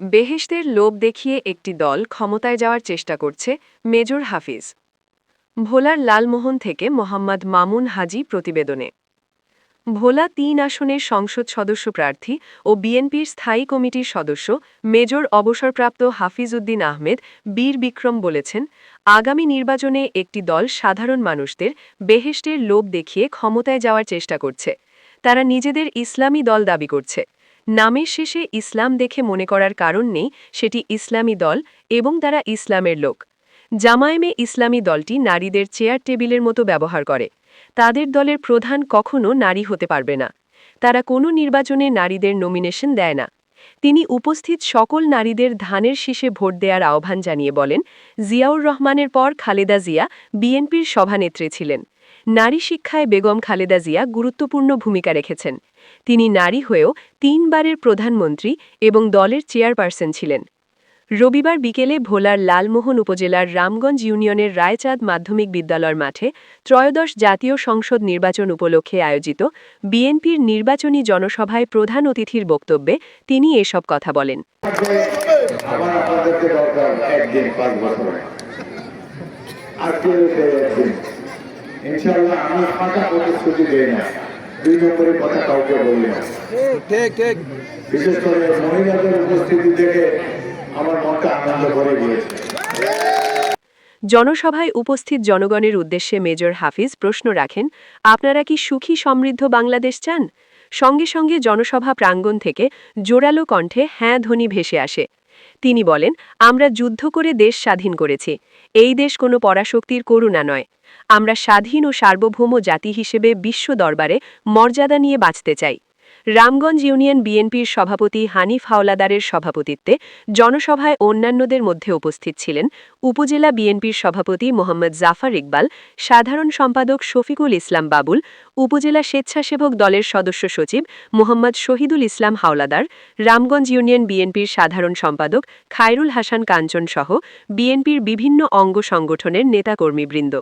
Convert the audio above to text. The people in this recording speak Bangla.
বেহেশতের লোভ দেখিয়ে একটি দল ক্ষমতায় যাওয়ার চেষ্টা করছে মেজর হাফিজ। ভোলার লালমোহন থেকে মোহাম্মদ মামুন হাজি প্রতিবেদনে। ভোলা তিন আসনের সংসদ সদস্য প্রার্থী ও বিএনপির স্থায়ী কমিটির সদস্য মেজর অবসরপ্রাপ্ত হাফিজ উদ্দিন আহমেদ বীর বিক্রম বলেছেন, আগামী নির্বাচনে একটি দল সাধারণ মানুষদের বেহেশতের লোভ দেখিয়ে ক্ষমতায় যাওয়ার চেষ্টা করছে। তারা নিজেদের ইসলামী দল দাবি করছে। নামের শেষে ইসলাম দেখে মনে করার কারণ নেই সেটি ইসলামী দল এবং তারা ইসলামের লোক। জামায়েমে ইসলামী দলটি নারীদের চেয়ার টেবিলের মতো ব্যবহার করে। তাদের দলের প্রধান কখনও নারী হতে পারবে না। তারা কোনো নির্বাচনে নারীদের নমিনেশন দেয় না। তিনি উপস্থিত সকল নারীদের ধানের শীষে ভোট দেওয়ার আহ্বান জানিয়ে বলেন, জিয়াউর রহমানের পর খালেদা জিয়া বিএনপির সভানেত্রী ছিলেন। নারী শিক্ষায় বেগম খালেদা জিয়া গুরুত্বপূর্ণ ভূমিকা রেখেছেন। তিনি নারী হয়েও তিনবারের প্রধানমন্ত্রী এবং দলের চেয়ারপারসন ছিলেন। রবিবার বিকেলে ভোলার লালমোহন উপজেলার রামগঞ্জ ইউনিয়নের রায়চাঁদ মাধ্যমিক বিদ্যালয়ের মাঠে ত্রয়োদশ জাতীয় সংসদ নির্বাচন উপলক্ষে আয়োজিত বিএনপির নির্বাচনী জনসভায় প্রধান অতিথির বক্তব্যে তিনি এসব কথা বলেন। আবার ইনশাল্লাহ আমি ফাঁকা প্রতিশ্রুতি দেই না। দুই নম্বরের কথা কাউকে বলি না। বিশেষ করে মহিলাদের উপস্থিতি থেকে আমার মনটা আনন্দ করে গিয়েছে। জনসভায় উপস্থিত জনগণের উদ্দেশ্যে মেজর হাফিজ প্রশ্ন রাখেন আপনারা কি সুখী সমৃদ্ধ বাংলাদেশ চান? সঙ্গে সঙ্গে জনসভা প্রাঙ্গণ থেকে জোরালো কণ্ঠে হ্যাঁ ধ্বনি ভেসে আসে। তিনি বলেন, আমরা যুদ্ধ করে দেশ স্বাধীন করেছি। এই দেশ কোনো পরাশক্তির করুণা নয়। আমরা স্বাধীন ও সার্বভৌম জাতি হিসেবে বিশ্ব দরবারে মর্যাদা নিয়ে বাঁচতে চাই। রামগঞ্জ ইউনিয়ন বিএনপির সভাপতি হানিফ হাওলাদারের সভাপতিত্বে জনসভায় অন্যান্যদের মধ্যে উপস্থিত ছিলেন উপজেলা বিএনপির সভাপতি মোহাম্মদ জাফর ইকবাল, সাধারণ সম্পাদক শফিকুল ইসলাম বাবুল, উপজেলা স্বেচ্ছাসেবক দলের সদস্য সচিব মোহাম্মদ শহীদুল ইসলাম হাওলাদার, রামগঞ্জ ইউনিয়ন বিএনপির সাধারণ সম্পাদক খায়রুল হাসান কাঞ্চন সহ বিএনপির বিভিন্ন অঙ্গ সংগঠনের নেতাকর্মীবৃন্দ।